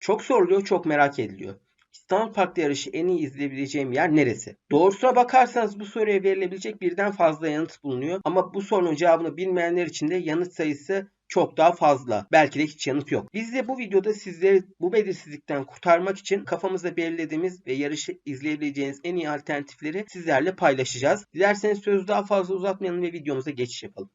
Çok soruluyor, çok merak ediliyor. İstanbul Park'ta yarışı en iyi izleyebileceğim yer neresi? Doğrusuna bakarsanız bu soruya verilebilecek birden fazla yanıt bulunuyor. Ama bu sorunun cevabını bilmeyenler için de yanıt sayısı çok daha fazla. Belki de hiç yanıt yok. Biz de bu videoda sizleri bu belirsizlikten kurtarmak için kafamızda belirlediğimiz ve yarışı izleyebileceğiniz en iyi alternatifleri sizlerle paylaşacağız. Dilerseniz sözü daha fazla uzatmayalım ve videomuza geçiş yapalım.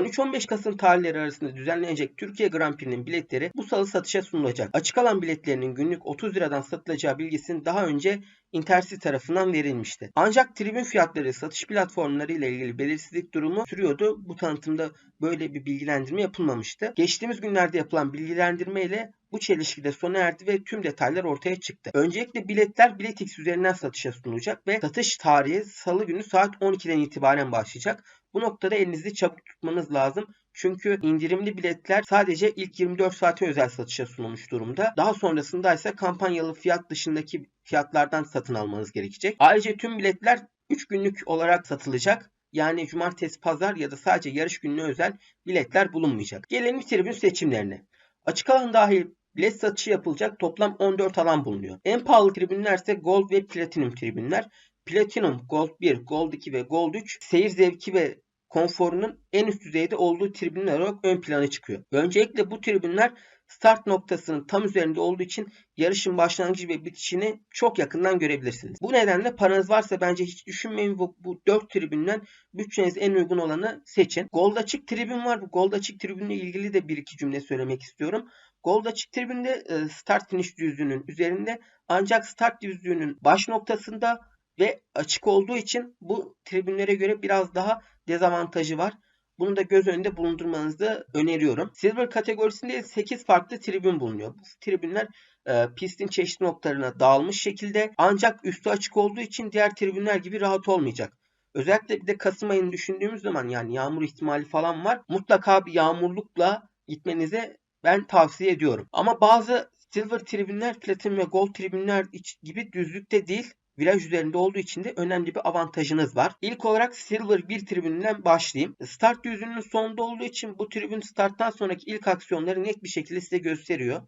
13-15 Kasım tarihleri arasında düzenlenecek Türkiye Grand Prix'nin biletleri bu salı satışa sunulacak. Açık alan biletlerinin günlük 30 liradan satılacağı bilgisinin daha önce Intercity tarafından verilmişti. Ancak tribün fiyatları satış platformları ile ilgili belirsizlik durumu sürüyordu. Bu tanıtımda böyle bir bilgilendirme yapılmamıştı. Geçtiğimiz günlerde yapılan bilgilendirme ile bu çelişki de sona erdi ve tüm detaylar ortaya çıktı. Öncelikle biletler Biletix üzerinden satışa sunulacak ve satış tarihi salı günü saat 12'den itibaren başlayacak. Bu noktada elinizde çabuk tutmanız lazım. Çünkü indirimli biletler sadece ilk 24 saate özel satışa sunulmuş durumda. Daha sonrasında ise kampanyalı fiyat dışındaki fiyatlardan satın almanız gerekecek. Ayrıca tüm biletler 3 günlük olarak satılacak. Yani cumartesi, pazar ya da sadece yarış gününe özel biletler bulunmayacak. Gelelim tribün seçimlerine. Açık alan dahil bilet satışı yapılacak toplam 14 alan bulunuyor. En pahalı tribünler ise Gold ve Platinum tribünler. Platinum, Gold 1, Gold 2 ve Gold 3 seyir zevki ve konforunun en üst düzeyde olduğu tribünler olarak ön plana çıkıyor. Öncelikle bu tribünler start noktasının tam üzerinde olduğu için yarışın başlangıcı ve bitişini çok yakından görebilirsiniz. Bu nedenle paranız varsa bence hiç düşünmeyin bu, bu 4 tribünden bütçeniz en uygun olanı seçin. Gold açık tribün var. Bu Gold açık tribünle ilgili de bir iki cümle söylemek istiyorum. Gold açık tribünde e, start finish düzlüğünün üzerinde ancak start düzlüğünün baş noktasında ve açık olduğu için bu tribünlere göre biraz daha dezavantajı var. Bunu da göz önünde bulundurmanızı öneriyorum. Silver kategorisinde 8 farklı tribün bulunuyor. Bu tribünler e, pistin çeşitli noktalarına dağılmış şekilde ancak üstü açık olduğu için diğer tribünler gibi rahat olmayacak. Özellikle bir de Kasım ayını düşündüğümüz zaman yani yağmur ihtimali falan var. Mutlaka bir yağmurlukla gitmenize ben tavsiye ediyorum. Ama bazı Silver tribünler, Platin ve Gold tribünler gibi düzlükte değil viraj üzerinde olduğu için de önemli bir avantajınız var. İlk olarak Silver 1 tribününden başlayayım. Start düzünün sonunda olduğu için bu tribün starttan sonraki ilk aksiyonları net bir şekilde size gösteriyor.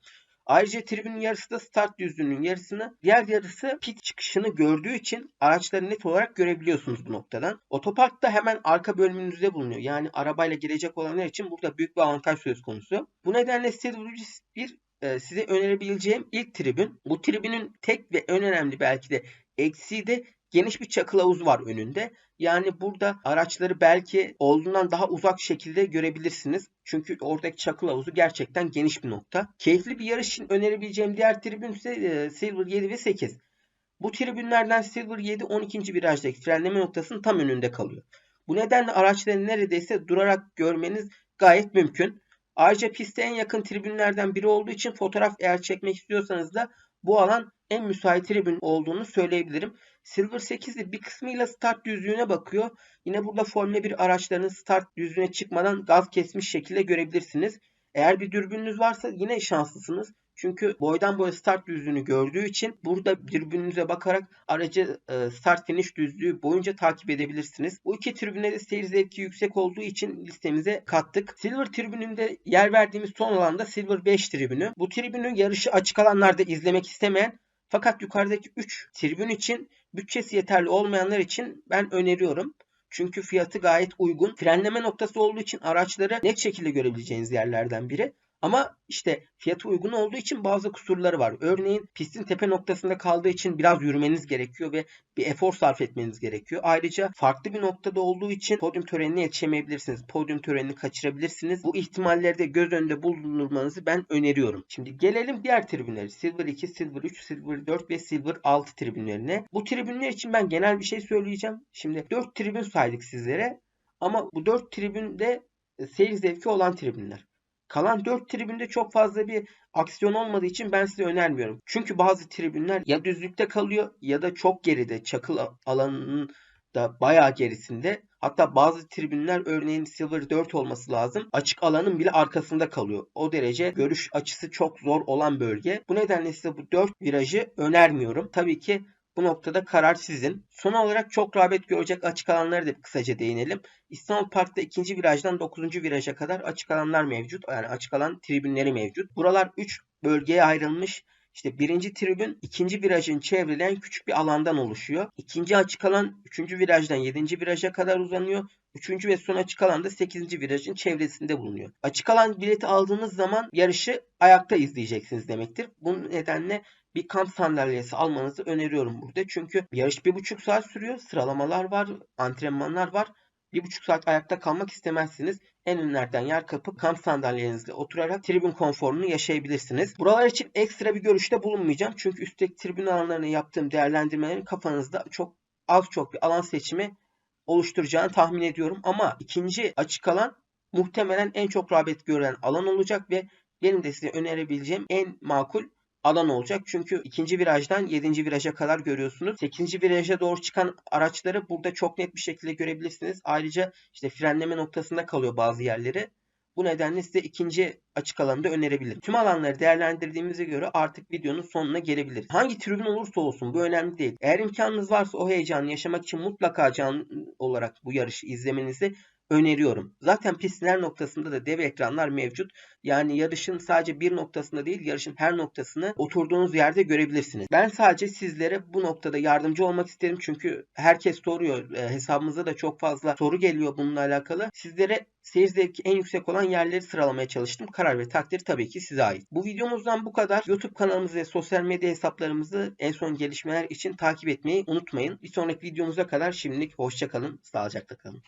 Ayrıca tribünün yarısı da start düzlüğünün yarısını, diğer yarısı pit çıkışını gördüğü için araçları net olarak görebiliyorsunuz bu noktadan. Otopark da hemen arka bölümünüzde bulunuyor. Yani arabayla gelecek olanlar için burada büyük bir avantaj söz konusu. Bu nedenle Silver 1 e, size önerebileceğim ilk tribün. Bu tribünün tek ve en önemli belki de eksiği de geniş bir çakıl var önünde. Yani burada araçları belki olduğundan daha uzak şekilde görebilirsiniz. Çünkü oradaki çakıl havuzu gerçekten geniş bir nokta. Keyifli bir yarış için önerebileceğim diğer tribün ise e, Silver 7 ve 8. Bu tribünlerden Silver 7 12. virajdaki frenleme noktasının tam önünde kalıyor. Bu nedenle araçları neredeyse durarak görmeniz gayet mümkün. Ayrıca piste en yakın tribünlerden biri olduğu için fotoğraf eğer çekmek istiyorsanız da bu alan en müsait tribün olduğunu söyleyebilirim. Silver 8'de bir kısmıyla start düzlüğüne bakıyor. Yine burada Formula 1 araçlarının start düzlüğüne çıkmadan gaz kesmiş şekilde görebilirsiniz. Eğer bir dürbününüz varsa yine şanslısınız. Çünkü boydan boya start düzlüğünü gördüğü için burada dürbününüze bakarak aracı e, start finish düzlüğü boyunca takip edebilirsiniz. Bu iki tribüne de seyir zevki yüksek olduğu için listemize kattık. Silver tribününde yer verdiğimiz son alanda Silver 5 tribünü. Bu tribünün yarışı açık alanlarda izlemek istemeyen fakat yukarıdaki 3 tribün için bütçesi yeterli olmayanlar için ben öneriyorum. Çünkü fiyatı gayet uygun. Frenleme noktası olduğu için araçları net şekilde görebileceğiniz yerlerden biri. Ama işte fiyatı uygun olduğu için bazı kusurları var. Örneğin pistin tepe noktasında kaldığı için biraz yürümeniz gerekiyor ve bir efor sarf etmeniz gerekiyor. Ayrıca farklı bir noktada olduğu için podyum törenine yetişemeyebilirsiniz. Podyum törenini kaçırabilirsiniz. Bu ihtimalleri de göz önünde bulundurmanızı ben öneriyorum. Şimdi gelelim diğer tribünlere. Silver 2, Silver 3, Silver 4 ve Silver 6 tribünlerine. Bu tribünler için ben genel bir şey söyleyeceğim. Şimdi 4 tribün saydık sizlere. Ama bu 4 tribünde seyir zevki olan tribünler. Kalan 4 tribünde çok fazla bir aksiyon olmadığı için ben size önermiyorum. Çünkü bazı tribünler ya düzlükte kalıyor ya da çok geride çakıl alanının da bayağı gerisinde. Hatta bazı tribünler örneğin Silver 4 olması lazım. Açık alanın bile arkasında kalıyor. O derece görüş açısı çok zor olan bölge. Bu nedenle size bu 4 virajı önermiyorum. Tabii ki Bu noktada karar sizin. Son olarak çok rağbet görecek açık alanları da kısaca değinelim. İstanbul Park'ta ikinci virajdan 9. viraja kadar açık alanlar mevcut. Yani açık alan tribünleri mevcut. Buralar 3 bölgeye ayrılmış. İşte birinci tribün ikinci virajın çevreleyen küçük bir alandan oluşuyor. İkinci açık alan üçüncü virajdan yedinci viraja kadar uzanıyor. Üçüncü ve son açık alan da 8. virajın çevresinde bulunuyor. Açık alan bileti aldığınız zaman yarışı ayakta izleyeceksiniz demektir. Bu nedenle bir kamp sandalyesi almanızı öneriyorum burada. Çünkü yarış bir buçuk saat sürüyor. Sıralamalar var, antrenmanlar var. Bir buçuk saat ayakta kalmak istemezsiniz. En önlerden yer kapıp kamp sandalyenizle oturarak tribün konforunu yaşayabilirsiniz. Buralar için ekstra bir görüşte bulunmayacağım. Çünkü üstteki tribün alanlarını yaptığım değerlendirmelerin kafanızda çok az çok bir alan seçimi oluşturacağını tahmin ediyorum. Ama ikinci açık alan muhtemelen en çok rağbet gören alan olacak ve benim de size önerebileceğim en makul alan olacak. Çünkü ikinci virajdan 7. viraja kadar görüyorsunuz. 8. viraja doğru çıkan araçları burada çok net bir şekilde görebilirsiniz. Ayrıca işte frenleme noktasında kalıyor bazı yerleri. Bu nedenle size ikinci açık alanı da önerebilirim. Tüm alanları değerlendirdiğimize göre artık videonun sonuna gelebiliriz. Hangi tribün olursa olsun bu önemli değil. Eğer imkanınız varsa o heyecanı yaşamak için mutlaka canlı olarak bu yarışı izlemenizi öneriyorum. Zaten pistler noktasında da dev ekranlar mevcut. Yani yarışın sadece bir noktasında değil yarışın her noktasını oturduğunuz yerde görebilirsiniz. Ben sadece sizlere bu noktada yardımcı olmak isterim. Çünkü herkes soruyor. E, hesabımıza da çok fazla soru geliyor bununla alakalı. Sizlere seyir zevki en yüksek olan yerleri sıralamaya çalıştım. Karar ve takdir tabii ki size ait. Bu videomuzdan bu kadar. YouTube kanalımızı ve sosyal medya hesaplarımızı en son gelişmeler için takip etmeyi unutmayın. Bir sonraki videomuza kadar şimdilik hoşçakalın. Sağlıcakla kalın.